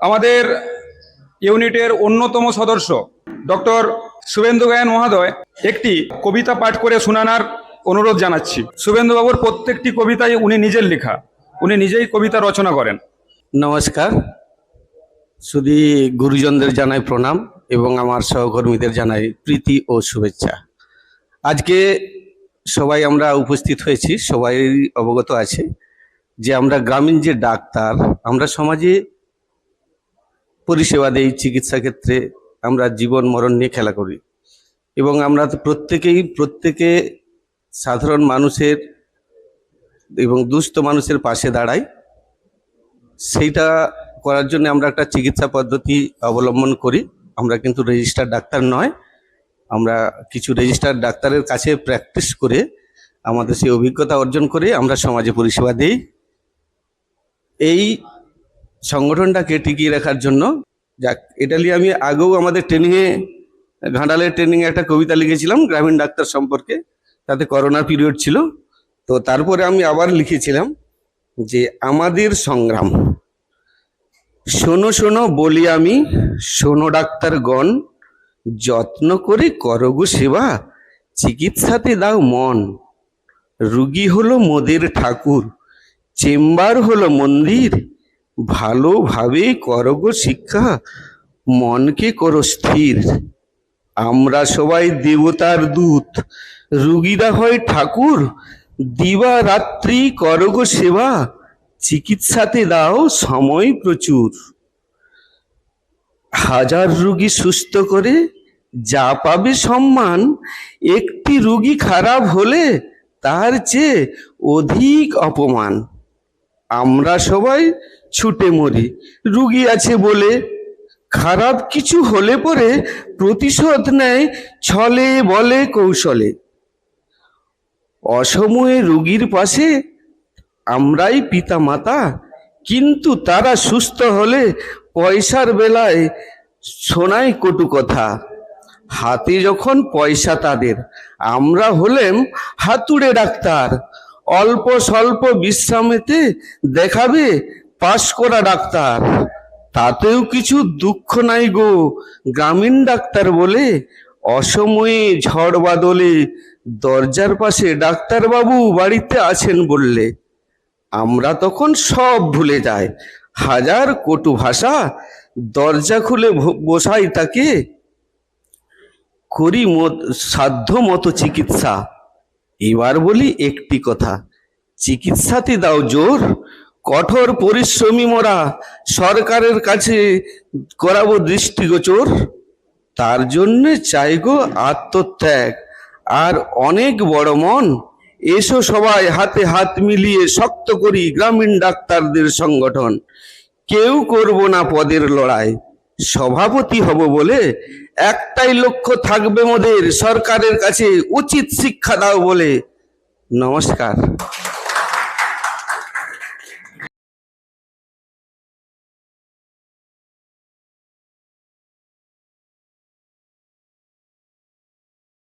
আমাদের ইউনিটের অন্যতম সদস্য, ডক্টর শুভেন্দু গায়ন মহোদয়, একটি কবিতা পাঠ করে শোনানোর অনুরোধ জানাচ্ছি। শুভেন্দুবাবুর প্রত্যেকটি কবিতাই উনি নিজের লেখা। উনি নিজেই কবিতা রচনা করেন। নমস্কার। শুধু গুরুজনদের জানাই প্রণাম এবং আমার সহকর্মীদের জানাই প্রীতি ও শুভেচ্ছা। আজকে সবাই আমরা উপস্থিত হয়েছি, সবাই অবগত আছে যে আমরা গ্রামীণ যে ডাক্তার, আমরা সমাজে পরিষেবা দেই চিকিৎসা ক্ষেত্রে, আমরা জীবন মরণ নিয়ে খেলা করি। এবং আমরা প্রত্যেকেই, প্রত্যেকে সাধারণ মানুষের এবং দুস্থ মানুষের পাশে দাঁড়াই। সেইটা করার জন্য আমরা একটা চিকিৎসা পদ্ধতি অবলম্বন করি। আমরা কিন্তু রেজিস্টার ডাক্তার নয়। আমরা কিছু রেজিস্টার ডাক্তারের কাছে প্র্যাকটিস করে আমাদের সেই অভিজ্ঞতা অর্জন করে আমরা সমাজে পরিষেবা দিই। এই সংগঠনটাকে টিকিয়ে রাখার জন্য। যাক, এটা নিয়ে আমি আগেও আমাদের ট্রেনিংয়ে ঘাটালের ট্রেনিংয়ে একটা কবিতা লিখেছিলাম, গ্রামীণ ডাক্তার সম্পর্কে। তাতে করোনার পিরিয়ড ছিল। তো তারপরে আমি আবার লিখেছিলাম যে, আমাদের সংগ্রাম। শোনো শোনো, বলি আমি, শোনো ডাক্তারগণ, যত্ন করে করগো সেবা, চিকিৎসাতে দাও মন। রুগী হলো মোদের ঠাকুর, চেম্বার হলো মন্দির ভালোভাবে করগো শিক্ষা, মনকে করো স্থির। আমরা সবাই দেবতার দূত, রুগীরা হয় ঠাকুর, দিবা রাত্রি করগো সেবা, চিকিৎসাতে দাও সময় প্রচুর। হাজার রুগী সুস্থ করে যা পাবে সম্মান, একটি রুগী খারাপ হলে তার চেয়ে অধিক অপমান। আমরা সবাই ছুটে মরি। রুগী আছে বলে খারাপ কিছু হলে পরে প্রতিশোধ নেয় ছলে বলে কৌশলে। অসময়ে রুগীর পাশে আমরাই পিতা মাতা কিন্তু তারা সুস্থ হলে পয়সার বেলায় শোনায় কটু কথা। হাতে যখন পয়সা তাদের, আমরা হলেম হাতুড়ে ডাক্তার। অল্প স্বল্প বিশ্রামেতে দেখাবে পাশ করা ডাক্তার। তাতেও কিছু দুঃখ নাই গো, গ্রামীণ ডাক্তার বলে। অসময়ে ঝড় বাদলে দরজার পাশে ডাক্তারবাবু বাড়িতে আছেন বললে। আমরা তখন সব ভুলে যাই। হাজার কটু ভাষা, দরজা খুলে বসাই তাকে। করি সাধ্য মতো চিকিৎসা। এবার বলি একটি কথা। চিকিৎসাতে দাও জোর, কঠোর পরিশ্রমী মোরা, সরকারের কাছে করাবো দৃষ্টিগোচর তার জন্য চাই গো আত্মত্যাগ। আর অনেক বড় মন, এসো সবাই হাতে হাত মিলিয়ে শক্ত করি গ্রামীণ ডাক্তারদের সংগঠন। কেউ করব না পদের লড়াই। সভাপতি হব বলে একটাই লক্ষ্য থাকবে মোদের সরকারের কাছে উচিত শিক্ষা দাও বলে। নমস্কার।